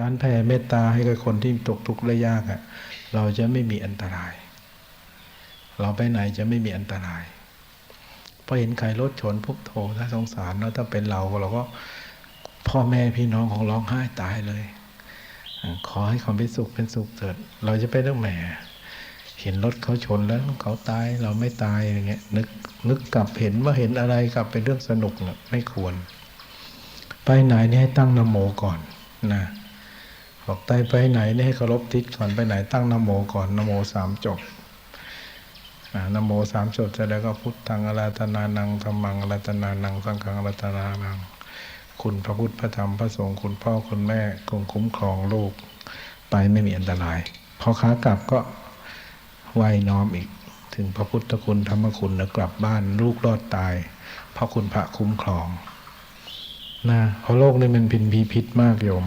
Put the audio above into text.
การแผ่เมตตาให้กับคนที่ตกทุกข์ได้ยากอะ่ะ เราจะไม่มีอันตราย เราไปไหนจะไม่มีอันตรายพอเห็นใครรถชนปุ๊บโถถ้าสงสารแล้วถ้าเป็นเราเราก็พ่อแม่พี่น้องของร้องไห้ตายเลย ขอให้เขาเป็นสุขเป็นสุขเถิด เราจะไปเรื่องแหมเห็นรถเขาชนแล้วเขาตายเราไม่ตายอย่างเงี้ยนึกนึกกลับเห็นว่าเห็นอะไรกลับเป็นเรื่องสนุกนะไม่ควร ไปไหนนี่ให้ตั้งนโมก่อนนะ บอกไปไปไหนนี่ให้เคารพทิศก่อนไปไหนตั้งนโมก่อนนโมสามจบนโมสามจบเสร็จแล้วก็พุทธังอราธนานังธรรมังอราธนานังสังฆังอราธนานัง คุณพระพุทธพระธรรมพระสงฆ์คุณพ่อคุณแม่คงคุ้มครองลูกไปไม่มีอันตราย พอขากลับก็ไหวน้อมอีก ถึงพระพุทธคุณธรรมคุณแล้วกลับบ้านลูกรอดตาย เพราะคุณพระคุ้มครองนะเพราะโลกนี้มันเป็นพีพิษมากโยม